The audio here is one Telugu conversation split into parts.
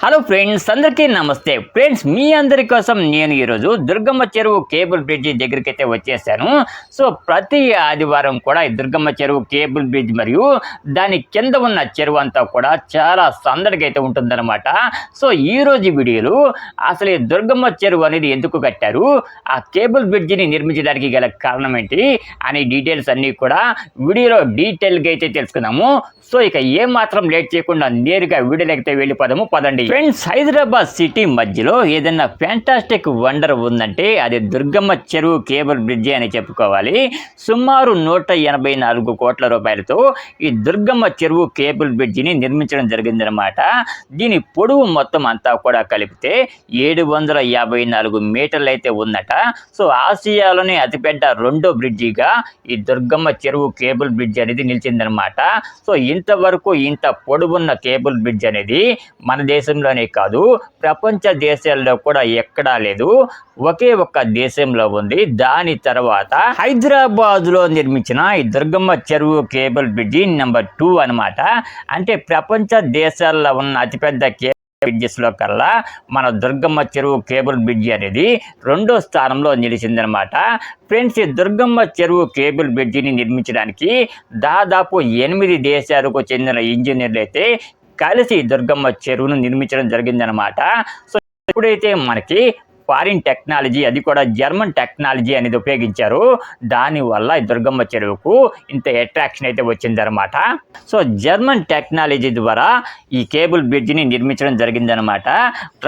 హలో ఫ్రెండ్స్ అందరికీ నమస్తే. ఫ్రెండ్స్ మీ అందరి కోసం నేను ఈరోజు దుర్గమ్మ చెరువు కేబుల్ బ్రిడ్జి దగ్గరికి అయితే వచ్చేసాను. సో ప్రతి ఆదివారం కూడా ఈ దుర్గమ్మ చెరువు కేబుల్ బ్రిడ్జ్ మరియు దాని కింద ఉన్న చెరువు అంతా కూడా చాలా సందడిగా అయితే ఉంటుందన్నమాట. సో ఈ రోజు వీడియోలో అసలు ఈ దుర్గమ్మ చెరువు అనేది ఎందుకు కట్టారు? ఆ కేబుల్ బ్రిడ్జిని నిర్మించడానికి గల కారణం ఏంటి? అనే డీటెయిల్స్ అన్నీ కూడా వీడియోలో డీటెయిల్గా అయితే తెలుసుకున్నాము సో ఇక ఏమాత్రం మాత్రం లేట్ చేయకుండా నేరుగా వీడియోలోకి అయితే వెళ్ళిపోదాము పదండి. Hmm. ఫ్రెండ్స్ హైదరాబాద్ సిటీ మధ్యలో ఏదైనా ఫ్యాంటాస్టిక్ వండర్ ఉందంటే అది దుర్గమ్మ చెరువు కేబుల్ బ్రిడ్జి అని చెప్పుకోవాలి. సుమారు నూట ఎనభై నాలుగు కోట్ల రూపాయలతో ఈ దుర్గమ్మ చెరువు కేబుల్ బ్రిడ్జిని నిర్మించడం జరిగిందనమాట దీని పొడవు మొత్తం అంతా కూడా కలిపితే ఏడు వందల యాభై నాలుగు మీటర్లు అయితే ఉందట. సో ఆసియాలోనే అతిపెద్ద రెండో బ్రిడ్జిగా ఈ దుర్గమ్మ చెరువు కేబుల్ బ్రిడ్జ్ అనేది నిలిచిందనమాట సో ఇంతవరకు ఇంత పొడవున్న కేబుల్ బ్రిడ్జ్ అనేది మన దేశం దేశంలోనే కాదు ప్రపంచ దేశాల్లో కూడా ఎక్కడా లేదు. ఒకే ఒక్క దేశంలో ఉంది. దాని తర్వాత హైదరాబాద్లో నిర్మించిన ఈ దుర్గమ్మ చెరువు కేబుల్ బ్రిడ్జి నెంబర్ టూ అన్నమాట. అంటే ప్రపంచ దేశాల్లో ఉన్న అతిపెద్ద కే బ్రిడ్జెస్లో కల్లా మన దుర్గమ్మ చెరువు కేబుల్ బ్రిడ్జి అనేది రెండో స్థానంలో నిలిచిందనమాట ఫ్రెండ్స్ ఈ దుర్గమ్మ చెరువు కేబుల్ బ్రిడ్జిని నిర్మించడానికి దాదాపు ఎనిమిది దేశాలకు చెందిన ఇంజనీర్లు అయితే కలిసి దుర్గమ్మ చెరువును నిర్మించడం జరిగిందనమాట సో ఎప్పుడైతే మనకి ఫారిన్ టెక్నాలజీ అది కూడా జర్మన్ టెక్నాలజీ అనేది ఉపయోగించారు. దానివల్ల ఈ దుర్గమ్మ చెరువుకు ఇంత అట్రాక్షన్ అయితే వచ్చిందనమాట సో జర్మన్ టెక్నాలజీ ద్వారా ఈ కేబుల్ బ్రిడ్జ్ని నిర్మించడం జరిగిందనమాట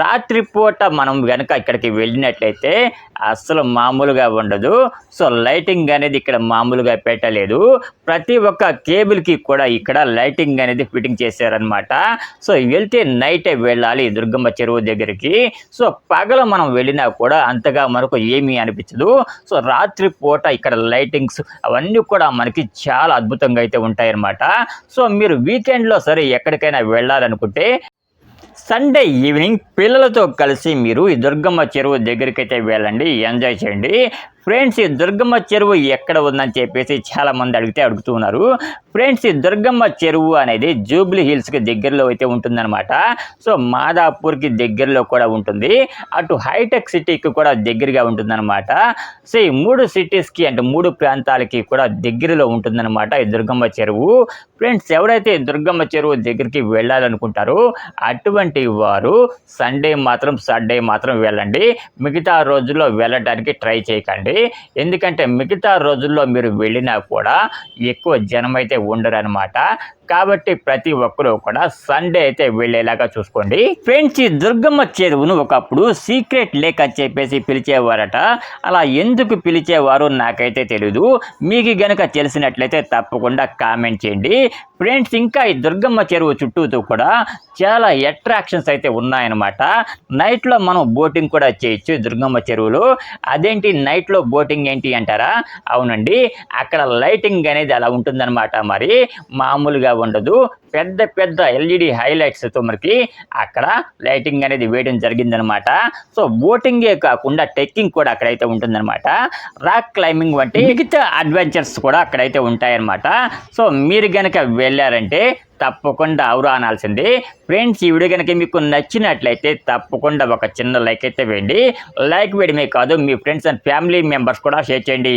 రాత్రిపూట మనం కనుక ఇక్కడికి వెళ్ళినట్లయితే అస్సలు మామూలుగా ఉండదు. సో లైటింగ్ అనేది ఇక్కడ మామూలుగా పెట్టలేదు. ప్రతి ఒక్క కేబుల్కి కూడా ఇక్కడ లైటింగ్ అనేది ఫిట్టింగ్ చేశారనమాట సో వెళ్తే నైటే వెళ్ళాలి దుర్గమ్మ చెరువు దగ్గరికి. సో పగల మనం వెళ్ళి వెళ్ళినా కూడా అంతగా మనకు ఏమీ అనిపించదు. సో రాత్రి పూట ఇక్కడ లైటింగ్స్ అవన్నీ కూడా మనకి చాలా అద్భుతంగా అయితే ఉంటాయన్నమాట. సో మీరు వీకెండ్లో సరే ఎక్కడికైనా వెళ్ళాలనుకుంటే సండే ఈవినింగ్ పిల్లలతో కలిసి మీరు ఈ దుర్గమ్మ చెరువు దగ్గరికి అయితే వెళ్ళండి ఎంజాయ్ చేయండి. ఫ్రెండ్స్ ఈ దుర్గమ్మ చెరువు ఎక్కడ ఉందని చెప్పేసి చాలా మంది అడిగితే అడుగుతూ ఉన్నారు. ఫ్రెండ్స్ ఈ దుర్గమ్మ చెరువు అనేది జూబ్లీ హిల్స్కి దగ్గరలో అయితే ఉంటుందన్నమాట. సో మాదాపూర్కి దగ్గరలో కూడా ఉంటుంది. అటు హైటెక్ సిటీకి కూడా దగ్గరగా ఉంటుందన్నమాట. సో ఈ మూడు సిటీస్కి అంటే మూడు ప్రాంతాలకి కూడా దగ్గరలో ఉంటుందన్నమాట ఈ దుర్గమ్మ చెరువు. ఫ్రెండ్స్ ఎవరైతే దుర్గమ్మ చెరువు దగ్గరికి వెళ్ళాలనుకుంటారో అటువంటి వారు సండే మాత్రం సండే మాత్రం వెళ్ళండి. మిగతా రోజుల్లో వెళ్ళడానికి ట్రై చేయకండి. ఎందుకంటే మిగతా రోజుల్లో మీరు వెళ్ళినా కూడా ఎక్కువ జనం అయితే ఉండరు అనమాట కాబట్టి ప్రతి ఒక్కరూ కూడా సండే అయితే వెళ్ళేలాగా చూసుకోండి. ఫ్రెండ్స్ ఈ దుర్గమ్మ చెరువును ఒకప్పుడు సీక్రెట్ లేక్ అని చెప్పేసి పిలిచేవారట. అలా ఎందుకు పిలిచేవారో నాకైతే తెలియదు మీకు గనక తెలిసినట్లయితే తప్పకుండా కామెంట్ చేయండి. ఫ్రెండ్స్ ఇంకా ఈ దుర్గమ్మ చెరువు చుట్టూతో కూడా చాలా అట్రాక్షన్స్ అయితే ఉన్నాయన్నమాట. నైట్లో మనం బోటింగ్ కూడా చేయొచ్చు దుర్గమ్మ చెరువులో. అదేంటి నైట్లో బోటింగ్ ఏంటి అంటారా? అవునండి. అక్కడ లైటింగ్ అనేది అలా ఉంటుందన్నమాట మరి. మామూలుగా ఉండదు. పెద్ద పెద్ద ఎల్ఈడి హైలైట్స్తో మనకి అక్కడ లైటింగ్ అనేది వేయడం జరిగిందనమాట. సో బోటింగే కాకుండా టెక్కింగ్ కూడా అక్కడైతే ఉంటుందన్నమాట రాక్ క్లైంబింగ్ వంటి మిగతా అడ్వెంచర్స్ కూడా అక్కడైతే ఉంటాయన్నమాట సో మీరు గనక వెళ్ళారంటే తప్పకుండా అవురు అనాల్సింది. ఫ్రెండ్స్ ఈ వీడియో కనుక మీకు నచ్చినట్లయితే తప్పకుండా ఒక చిన్న లైక్ అయితే వేయండి. లైక్ వేయడమే కాదు మీ ఫ్రెండ్స్ అండ్ ఫ్యామిలీ మెంబర్స్ కూడా షేర్ చేయండి.